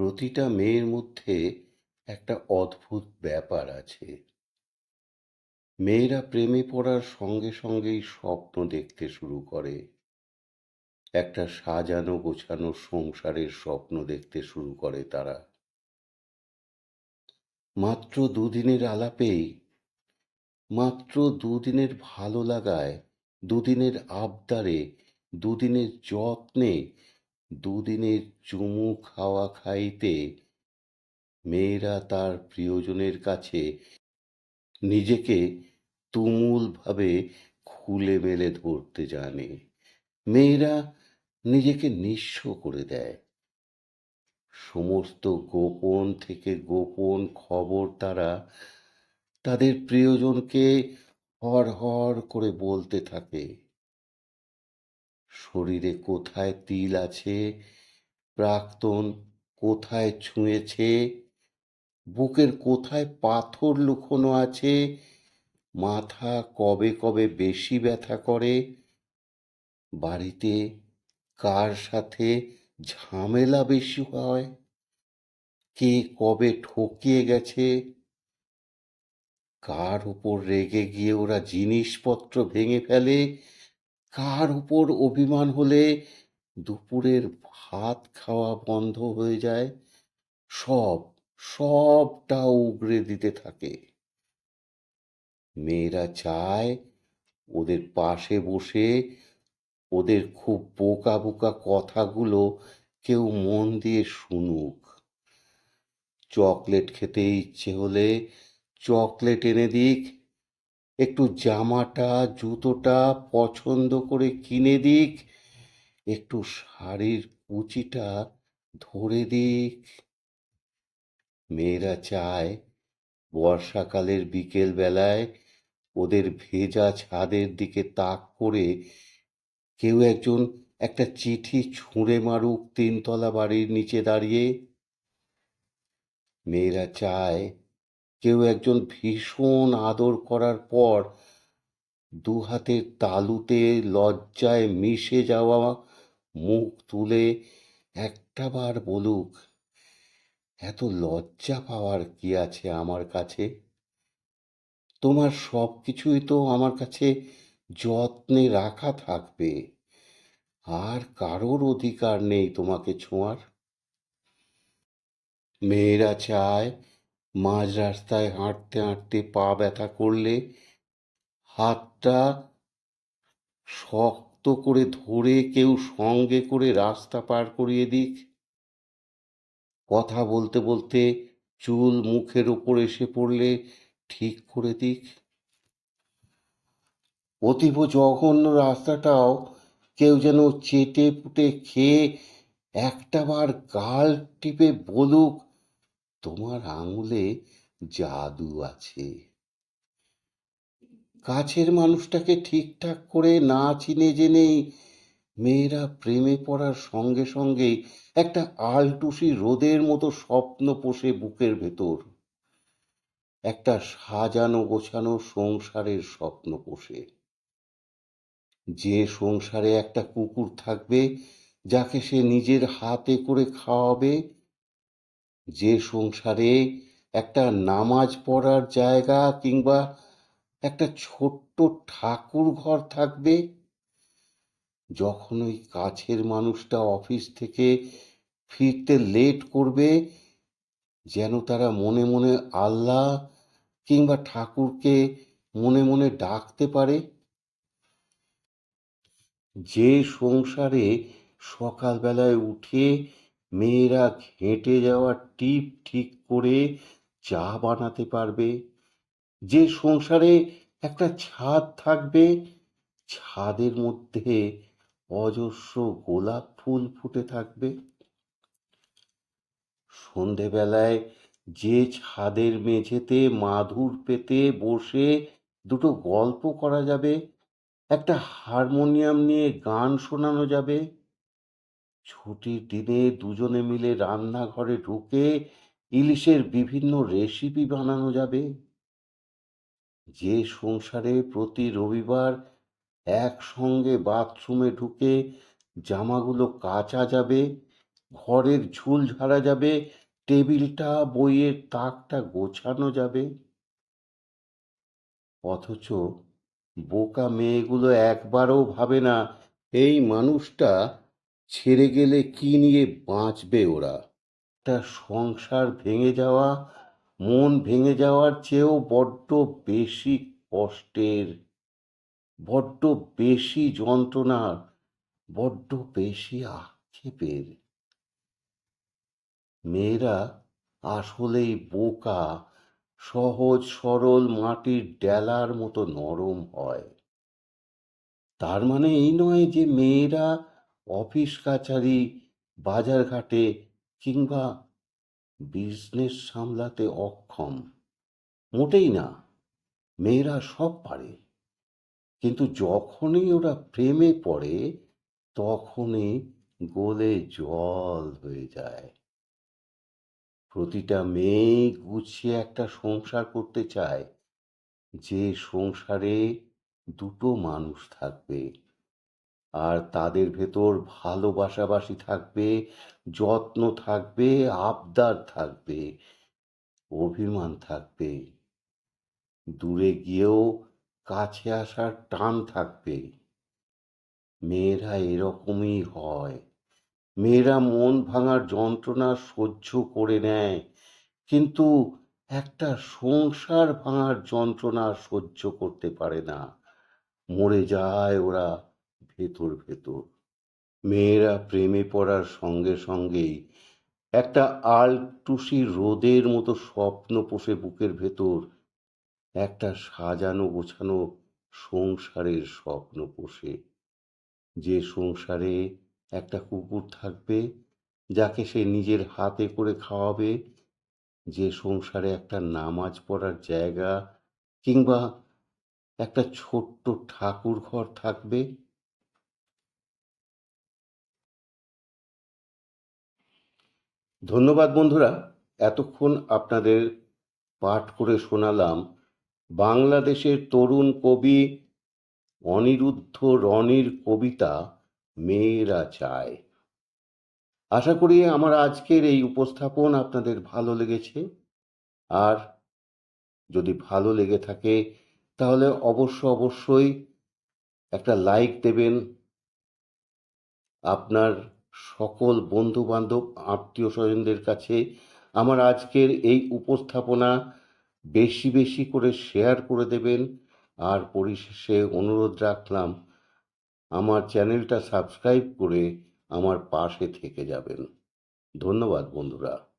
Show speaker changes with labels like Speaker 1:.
Speaker 1: প্রতিটা মেয়ের মধ্যে একটা অদ্ভুত ব্যাপার আছে। মেয়েরা প্রেমে পড়ার সঙ্গে সঙ্গেই স্বপ্ন দেখতে শুরু করে। একটা সাজানো গোছানো সংসারের স্বপ্ন দেখতে শুরু করে তারা। মাত্র দুদিনের আলাপেই, মাত্র দুদিনের ভালো লাগায়, দুদিনের আবদারে, দুদিনের যত্নে দুদিনের চুমু খাওয়া খাইতে মেয়েরা তার প্রিয়জনের কাছে নিজেকে তুমুলভাবে খুলে মেলে ধরতে জানে। মেয়েরা নিজেকে নিঃস্ব করে দেয়। সমস্ত গোপন থেকে গোপন খবর তারা তাদের প্রিয়জনকে হর হর করে বলতে থাকে। শরীরে কোথায় তিল আছে? প্রাক্তন কোথায় ছুঁয়েছে? বুকের কোথায় পাথর লুকোনো আছে? মাথা কবে কবে বেশি ব্যথা করে? বাড়িতে কার সাথে ঝামেলা বেশি হয়? কে কবে ঠকিয়ে গেছে? কার উপর রেগে গিয়ে ওরা জিনিসপত্র ভেঙে ফেলে? কার উপর অভিমান হলে দুপুরের ভাত খাওয়া বন্ধ হয়ে যায়? সব, সবটা উগড়ে দিতে থাকে। মেয়েরা চায় ওদের পাশে বসে ওদের খুব বোকা বোকা কথাগুলো কেউ মন দিয়ে শুনুক। চকলেট খেতে ইচ্ছে হলে চকলেট এনে দিক একটু জামাটা, জুতোটা পছন্দ করে কিনে দিক। একটু শাড়ির কুচিটা ধরে দিক। মেয়েরা চায় বর্ষাকালের বিকেল বেলায় ওদের ভেজা ছাদের দিকে তাক করে কেউ একজন একটা চিঠি ছুঁড়ে মারুক তিনতলা বাড়ির নিচে দাঁড়িয়ে। মেয়েরা চায় কেউ একজন ভীষণ আদর করার পর দু হাতের তালুতে লজ্জায় মিশে যাওয়া মুখ তুলে একটাবার বলুক, এত লজ্জা পাওয়ার কি আছে আমার কাছে? তোমার সব কিছুই তো আমার কাছে যত্নে রাখা থাকবে। আর কারোর অধিকার নেই তোমাকে ছোঁয়ার? মেয়েরা চায় মাঝ রাস্তায় হাঁটতে হাঁটতে পা ব্যথা করলে হাতটা শক্ত করে ধরে কেউ সঙ্গে করে রাস্তা পার করিয়ে দিক। কথা বলতে বলতে চুল মুখের ওপর এসে পড়লে ঠিক করে দিক। অতীব জঘন্য রাস্তাটাও কেউ যেন চেটে পুটে খেয়ে একটাবার গাল টিপে বলুক তোমার আঙুলে জাদু আছে। কাছের মানুষটাকে ঠিকঠাক করে না চিনে জেনেই মেয়েরা প্রেমে পড়ার সঙ্গে সঙ্গেই একটা আলটুসি রোদের মতো স্বপ্ন পোষে বুকের ভেতর। একটা সাজানো গোছানো সংসারের স্বপ্ন পোষে। যে সংসারে একটা কুকুর থাকবে, যাকে সে নিজের হাতে করে খাওয়াবে যে সংসারে একটা নামাজ পড়ার জায়গা কিংবা একটা ছোট্ট ঠাকুর ঘর থাকবে, যখন ওই কাছের মানুষটা অফিস থেকে ফিরতে লেট করবে, যেন তারা মনে মনে আল্লাহ কিংবা ঠাকুরকে মনে মনে ডাকতে পারে। যে সংসারে সকালবেলায় উঠে মেয়েরা ঘেঁটে যাওয়া টিপ ঠিক করে চা বানাতে পারবে। যে সংসারে একটা ছাদ থাকবে, ছাদের মধ্যে অজস্র গোলাপ ফুল ফুটে থাকবে। সন্ধেবেলায় যে ছাদের মেঝেতে মাদুর পেতে বসে দুটো গল্প করা যাবে, একটা হারমোনিয়াম নিয়ে গান শোনানো যাবে। ছুটির দিনে দুজনে মিলে রান্নাঘরে ঢুকে ইলিশের বিভিন্ন রেসিপি বানানো যাবে। যে সংসারে প্রতি রবিবার একসঙ্গে বাথরুমে ঢুকে জামাগুলো কাচা যাবে, ঘরের ঝুল ঝাড়া যাবে, টেবিলটা, বইয়ের তাকটা গোছানো যাবে। অথচ বোকা মেয়েগুলো একবারও ভাবে না, এই মানুষটা ছেড়ে গেলে কি নিয়ে বাঁচবে ওরা? একটা সংসার ভেঙে যাওয়া, মন ভেঙে যাওয়ার চেয়েও বড্ড বেশি কষ্টের, বড্ড বেশি যন্ত্রণার, বড্ড বেশি আক্ষেপের। মেয়েরা আসলেই বোকা, সহজ সরল মাটির ডেলার মতো নরম হয়। তার মানে এই নয় যে মেয়েরা অফিস কাছারি বাজারঘাটে কিংবা বিজনেস সামলাতে অক্ষম। মোটেই না, মেয়েরা সব পারে। কিন্তু যখনই ওরা প্রেমে পড়ে, তখনই গোলে জল হয়ে যায়। প্রতিটা মেয়ে গুছিয়ে একটা সংসার করতে চায়। যে সংসারে দুটো মানুষ থাকবে। আর তাদের ভেতর ভালোবাসাবাসি থাকবে, যত্ন থাকবে, আবদার থাকবে, অভিমান থাকবে। দূরে গিয়েও কাছে আসার টান থাকবে। মেয়েরা এরকমই হয়। মেয়েরা মন ভাঙার যন্ত্রণা সহ্য করে নেয়, কিন্তু একটা সংসার ভাঙার যন্ত্রণা সহ্য করতে পারে না। মরে যায় ওরা ভেতর ভেতর। মেয়েরা প্রেমে পড়ার সঙ্গে সঙ্গেই একটা আলটুসি রোদের মতো স্বপ্ন পোষে বুকের ভেতর, একটা সাজানো গোছানো সংসারের স্বপ্ন পোষে। যে সংসারে একটা কুকুর থাকবে, যাকে সে নিজের হাতে করে খাওয়াবে, যে সংসারে একটা নামাজ পড়ার জায়গা কিংবা একটা ছোট্ট ঠাকুর ঘর থাকবে ধন্যবাদ বন্ধুরা, এতক্ষণ আপনাদের পাঠ করে শোনালাম বাংলাদেশের তরুণ কবি অনিরুদ্ধ রনির কবিতা মেয়েরা চায় আশা করি আমার আজকের এই উপস্থাপন আপনাদের ভালো লেগেছে। আর যদি ভালো লেগে থাকে, তাহলে অবশ্য অবশ্যই একটা লাইক দেবেন। আপনার সকল বন্ধু বান্ধব আত্মীয় স্বজনদের কাছে আমার আজকের এই উপস্থাপনা বেশি বেশি করে শেয়ার করে দেবেন। আর পরিশেষে অনুরোধ রাখলাম, আমার চ্যানেলটা সাবস্ক্রাইব করে আমার পাশে থেকে যাবেন। ধন্যবাদ বন্ধুরা।